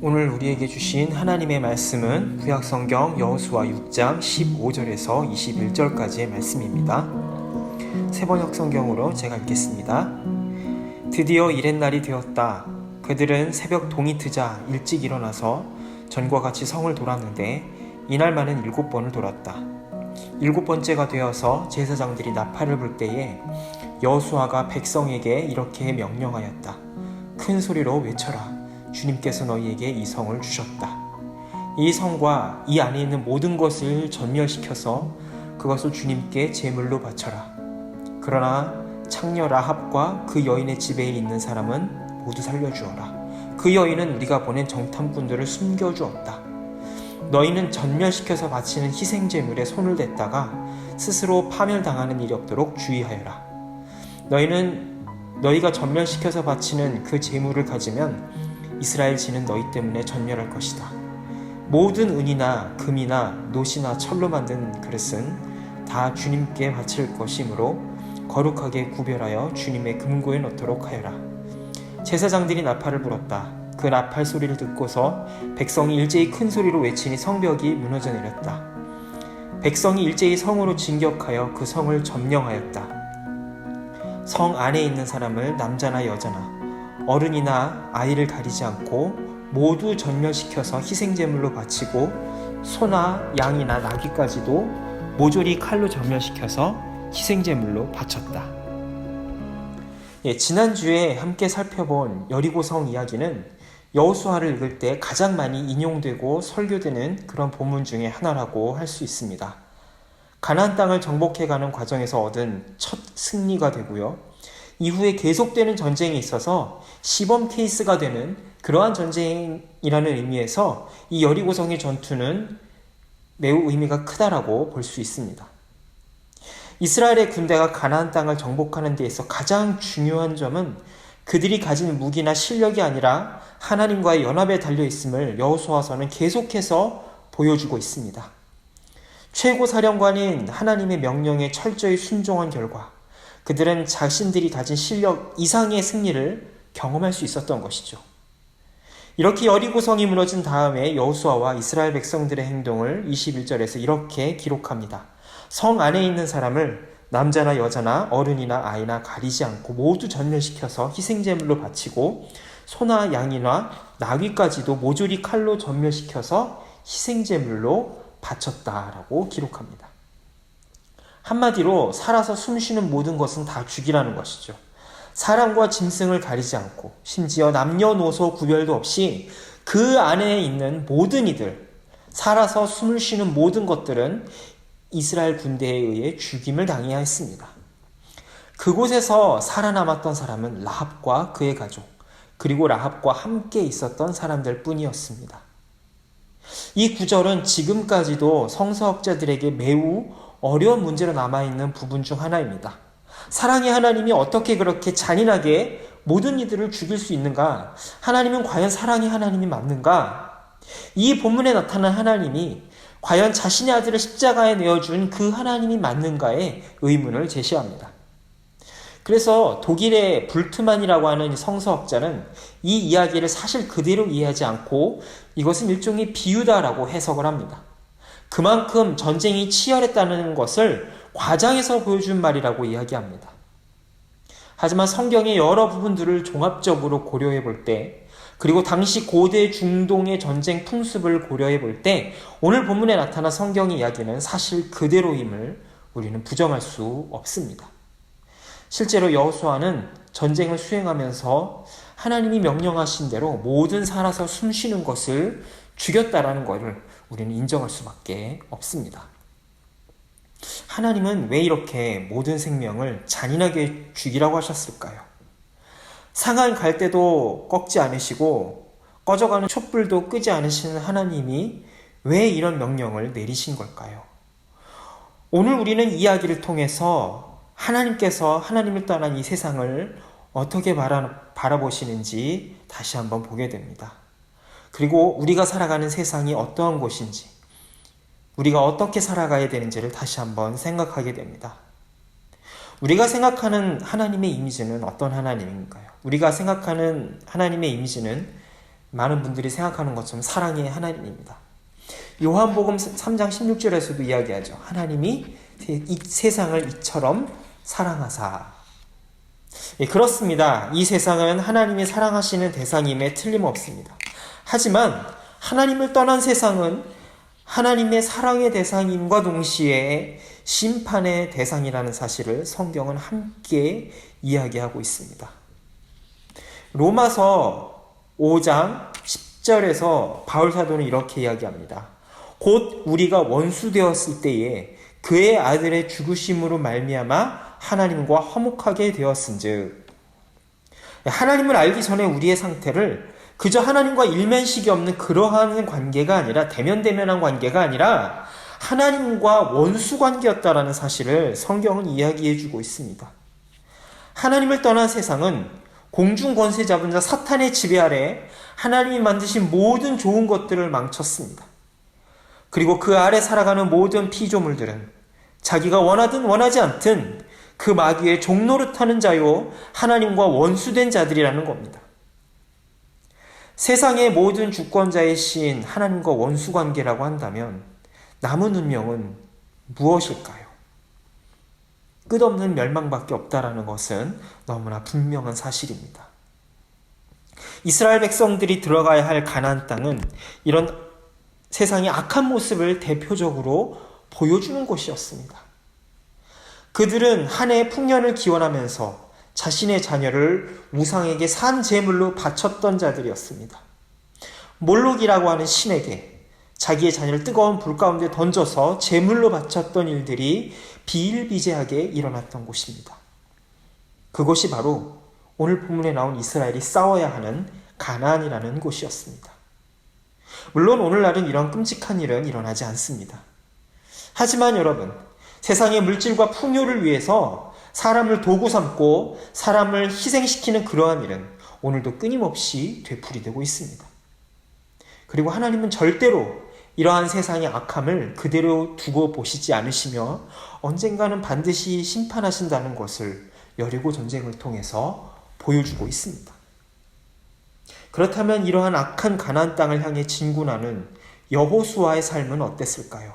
오늘 우리에게 주신 하나님의 말씀은 구약성경 여호수아 6장 15절에서 21절까지의 말씀입니다. 세번역 성경으로 제가 읽겠습니다. 드디어 이렛날이 되었다. 그들은 새벽 동이 트자 일찍 일어나서 전과 같이 성을 돌았는데 이날만은 일곱 번을 돌았다. 일곱 번째가 되어서 제사장들이 나팔을 불 때에 여호수아가 백성에게 이렇게 명령하였다. 큰 소리로 외쳐라. 주님께서 너희에게 이 성을 주셨다. 이 성과 이 안에 있는 모든 것을 전멸시켜서 그것을 주님께 제물로 바쳐라. 그러나 창녀 라합과 그 여인의 집에 있는 사람은 모두 살려주어라. 그 여인은 우리가 보낸 정탐꾼들을 숨겨주었다. 너희는 전멸시켜서 바치는 희생제물에 손을 댔다가 스스로 파멸당하는 일이 없도록 주의하여라. 너희는 너희가 전멸시켜서 바치는 그 제물을 가지면 이스라엘 지는 너희 때문에 전멸할 것이다. 모든 은이나 금이나 노시나 철로 만든 그릇은 다 주님께 바칠 것이므로 거룩하게 구별하여 주님의 금고에 넣도록 하여라. 제사장들이 나팔을 불었다. 그 나팔 소리를 듣고서 백성이 일제히 큰 소리로 외치니 성벽이 무너져 내렸다. 백성이 일제히 성으로 진격하여 그 성을 점령하였다. 성 안에 있는 사람을 남자나 여자나 어른이나 아이를 가리지 않고 모두 전멸시켜서 희생제물로 바치고 소나 양이나 나귀까지도 모조리 칼로 전멸시켜서 희생제물로 바쳤다. 예, 지난주에 함께 살펴본 여리고성 이야기는 여호수아를 읽을 때 가장 많이 인용되고 설교되는 그런 본문 중에 하나라고 할 수 있습니다. 가나안 땅을 정복해가는 과정에서 얻은 첫 승리가 되고요. 이후에 계속되는 전쟁에 있어서 시범 케이스가 되는 그러한 전쟁이라는 의미에서 이 여리고성의 전투는 매우 의미가 크다라고 볼 수 있습니다. 이스라엘의 군대가 가나안 땅을 정복하는 데 있어 가장 중요한 점은 그들이 가진 무기나 실력이 아니라 하나님과의 연합에 달려 있음을 여호수아서는 계속해서 보여주고 있습니다. 최고 사령관인 하나님의 명령에 철저히 순종한 결과 그들은 자신들이 가진 실력 이상의 승리를 경험할 수 있었던 것이죠. 이렇게 여리고성이 무너진 다음에 여호수아와 이스라엘 백성들의 행동을 21절에서 이렇게 기록합니다. 성 안에 있는 사람을 남자나 여자나 어른이나 아이나 가리지 않고 모두 전멸시켜서 희생제물로 바치고 소나 양이나 나귀까지도 모조리 칼로 전멸시켜서 희생제물로 바쳤다라고 기록합니다. 한마디로 살아서 숨쉬는 모든 것은 다 죽이라는 것이죠. 사람과 짐승을 가리지 않고 심지어 남녀노소 구별도 없이 그 안에 있는 모든 이들, 살아서 숨을 쉬는 모든 것들은 이스라엘 군대에 의해 죽임을 당해야 했습니다. 그곳에서 살아남았던 사람은 라합과 그의 가족, 그리고 라합과 함께 있었던 사람들 뿐이었습니다. 이 구절은 지금까지도 성서학자들에게 매우 어려운 문제로 남아있는 부분 중 하나입니다. 사랑의 하나님이 어떻게 그렇게 잔인하게 모든 이들을 죽일 수 있는가? 하나님은 과연 사랑의 하나님이 맞는가? 이 본문에 나타난 하나님이 과연 자신의 아들을 십자가에 내어준 그 하나님이 맞는가에 의문을 제시합니다. 그래서 독일의 불트만이라고 하는 성서학자는 이 이야기를 사실 그대로 이해하지 않고 이것은 일종의 비유다라고 해석을 합니다. 그만큼 전쟁이 치열했다는 것을 과장해서 보여준 말이라고 이야기합니다. 하지만 성경의 여러 부분들을 종합적으로 고려해 볼 때, 그리고 당시 고대 중동의 전쟁 풍습을 고려해 볼 때, 오늘 본문에 나타난 성경의 이야기는 사실 그대로임을 우리는 부정할 수 없습니다. 실제로 여호수아는 전쟁을 수행하면서 하나님이 명령하신 대로 모든 살아서 숨쉬는 것을 죽였다라는 것을 우리는 인정할 수밖에 없습니다. 하나님은 왜 이렇게 모든 생명을 잔인하게 죽이라고 하셨을까요? 상한 갈대도 꺾지 않으시고 꺼져가는 촛불도 끄지 않으시는 하나님이 왜 이런 명령을 내리신 걸까요? 오늘 우리는 이야기를 통해서 하나님께서 하나님을 떠난 이 세상을 어떻게 바라보시는지 다시 한번 보게 됩니다. 그리고 우리가 살아가는 세상이 어떠한 곳인지, 우리가 어떻게 살아가야 되는지를 다시 한번 생각하게 됩니다. 우리가 생각하는 하나님의 이미지는 어떤 하나님인가요? 우리가 생각하는 하나님의 이미지는 많은 분들이 생각하는 것처럼 사랑의 하나님입니다. 요한복음 3장 16절에서도 이야기하죠. 하나님이 이 세상을 이처럼 사랑하사. 예, 그렇습니다. 이 세상은 하나님이 사랑하시는 대상임에 틀림없습니다. 하지만 하나님을 떠난 세상은 하나님의 사랑의 대상임과 동시에 심판의 대상이라는 사실을 성경은 함께 이야기하고 있습니다. 로마서 5장 10절에서 바울 사도는 이렇게 이야기합니다. 곧 우리가 원수 되었을 때에 그의 아들의 죽으심으로 말미암아 하나님과 화목하게 되었은즉 하나님을 알기 전에 우리의 상태를 그저 하나님과 일면식이 없는 그러한 관계가 아니라 대면대면한 관계가 아니라 하나님과 원수 관계였다라는 사실을 성경은 이야기해 주고 있습니다. 하나님을 떠난 세상은 공중 권세 잡은 자 사탄의 지배 아래 하나님이 만드신 모든 좋은 것들을 망쳤습니다. 그리고 그 아래 살아가는 모든 피조물들은 자기가 원하든 원하지 않든 그 마귀의 종노릇하는 자요 하나님과 원수된 자들이라는 겁니다. 세상의 모든 주권자의 신 하나님과 원수 관계라고 한다면 남은 운명은 무엇일까요? 끝없는 멸망밖에 없다라는 것은 너무나 분명한 사실입니다. 이스라엘 백성들이 들어가야 할 가나안 땅은 이런 세상의 악한 모습을 대표적으로 보여주는 곳이었습니다. 그들은 한해 풍년을 기원하면서 자신의 자녀를 우상에게 산 제물로 바쳤던 자들이었습니다. 몰록이라고 하는 신에게 자기의 자녀를 뜨거운 불 가운데 던져서 제물로 바쳤던 일들이 비일비재하게 일어났던 곳입니다. 그곳이 바로 오늘 본문에 나온 이스라엘이 싸워야 하는 가나안이라는 곳이었습니다. 물론 오늘날은 이런 끔찍한 일은 일어나지 않습니다. 하지만 여러분, 세상의 물질과 풍요를 위해서 사람을 도구 삼고 사람을 희생시키는 그러한 일은 오늘도 끊임없이 되풀이되고 있습니다. 그리고 하나님은 절대로 이러한 세상의 악함을 그대로 두고 보시지 않으시며 언젠가는 반드시 심판하신다는 것을 여리고 전쟁을 통해서 보여주고 있습니다. 그렇다면 이러한 악한 가나안 땅을 향해 진군하는 여호수아의 삶은 어땠을까요?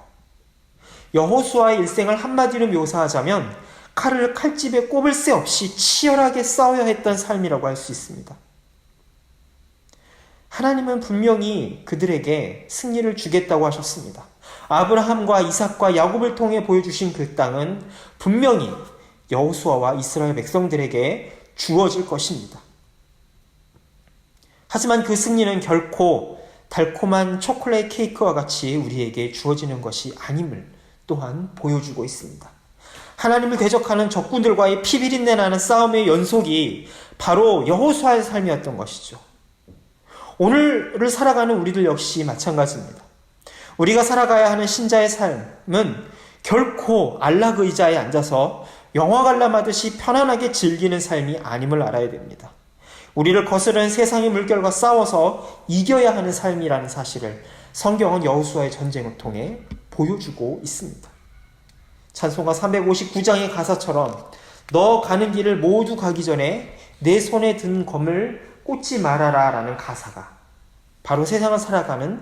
여호수아의 일생을 한마디로 묘사하자면 칼을 칼집에 꼽을 새 없이 치열하게 싸워야 했던 삶이라고 할 수 있습니다. 하나님은 분명히 그들에게 승리를 주겠다고 하셨습니다. 아브라함과 이삭과 야곱을 통해 보여주신 그 땅은 분명히 여호수아와 이스라엘 백성들에게 주어질 것입니다. 하지만 그 승리는 결코 달콤한 초콜릿 케이크와 같이 우리에게 주어지는 것이 아님을 또한 보여주고 있습니다. 하나님을 대적하는 적군들과의 피비린내 나는 싸움의 연속이 바로 여호수아의 삶이었던 것이죠. 오늘을 살아가는 우리들 역시 마찬가지입니다. 우리가 살아가야 하는 신자의 삶은 결코 안락 의자에 앉아서 영화 관람하듯이 편안하게 즐기는 삶이 아님을 알아야 됩니다. 우리를 거스르는 세상의 물결과 싸워서 이겨야 하는 삶이라는 사실을 성경은 여호수아의 전쟁을 통해 보여주고 있습니다. 찬송가 359장의 가사처럼 너 가는 길을 모두 가기 전에 내 손에 든 검을 꽂지 말아라 라는 가사가 바로 세상을 살아가는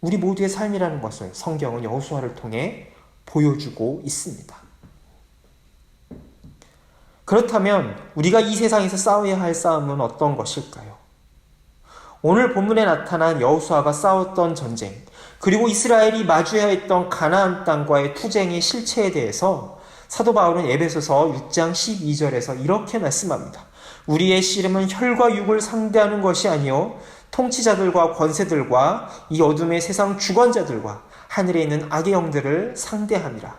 우리 모두의 삶이라는 것을 성경은 여호수아를 통해 보여주고 있습니다. 그렇다면 우리가 이 세상에서 싸워야 할 싸움은 어떤 것일까요? 오늘 본문에 나타난 여호수아가 싸웠던 전쟁, 그리고 이스라엘이 마주해야 했던 가나안 땅과의 투쟁의 실체에 대해서 사도 바울은 에베소서 6장 12절에서 이렇게 말씀합니다. 우리의 씨름은 혈과 육을 상대하는 것이 아니요 통치자들과 권세들과 이 어둠의 세상 주권자들과 하늘에 있는 악의 영들을 상대함이라.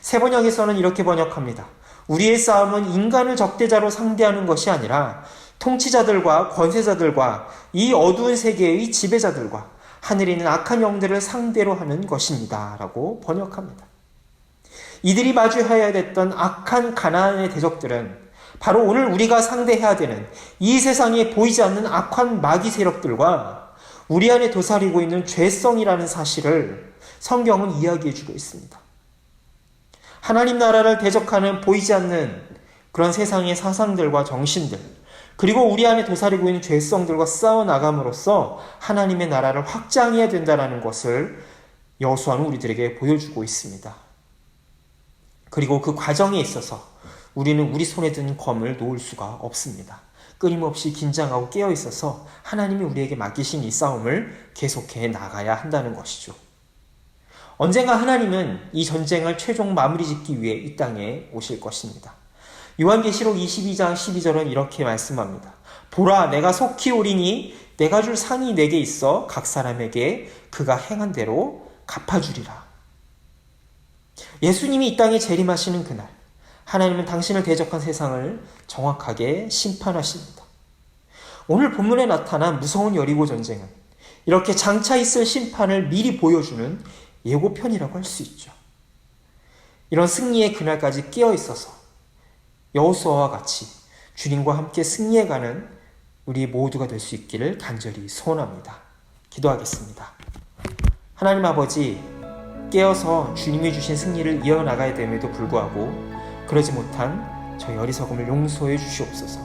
세 번역에서는 이렇게 번역합니다. 우리의 싸움은 인간을 적대자로 상대하는 것이 아니라 통치자들과 권세자들과 이 어두운 세계의 지배자들과 하늘에 있는 악한 영들을 상대로 하는 것입니다. 라고 번역합니다. 이들이 마주해야 됐던 악한 가나안의 대적들은 바로 오늘 우리가 상대해야 되는 이 세상에 보이지 않는 악한 마귀 세력들과 우리 안에 도사리고 있는 죄성이라는 사실을 성경은 이야기해 주고 있습니다. 하나님 나라를 대적하는 보이지 않는 그런 세상의 사상들과 정신들, 그리고 우리 안에 도사리고 있는 죄성들과 싸워 나감으로써 하나님의 나라를 확장해야 된다는 것을 여호수아는 우리들에게 보여주고 있습니다. 그리고 그 과정에 있어서 우리는 우리 손에 든 검을 놓을 수가 없습니다. 끊임없이 긴장하고 깨어 있어서 하나님이 우리에게 맡기신 이 싸움을 계속해 나가야 한다는 것이죠. 언젠가 하나님은 이 전쟁을 최종 마무리 짓기 위해 이 땅에 오실 것입니다. 요한계시록 22장 12절은 이렇게 말씀합니다. 보라, 내가 속히 오리니 내가 줄 상이 내게 있어 각 사람에게 그가 행한 대로 갚아주리라. 예수님이 이 땅에 재림하시는 그날, 하나님은 당신을 대적한 세상을 정확하게 심판하십니다. 오늘 본문에 나타난 무서운 여리고 전쟁은 이렇게 장차 있을 심판을 미리 보여주는 예고편이라고 할 수 있죠. 이런 승리의 그날까지 끼어 있어서 여호수아와 같이 주님과 함께 승리해가는 우리 모두가 될 수 있기를 간절히 소원합니다. 기도하겠습니다. 하나님 아버지, 깨어서 주님이 주신 승리를 이어나가야 됨에도 불구하고 그러지 못한 저희 어리석음을 용서해 주시옵소서.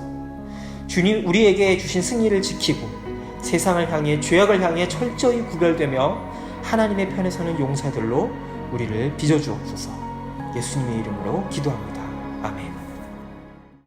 주님 우리에게 주신 승리를 지키고 세상을 향해 죄악을 향해 철저히 구별되며 하나님의 편에 서는 용사들로 우리를 빚어주옵소서. 예수님의 이름으로 기도합니다. 아멘.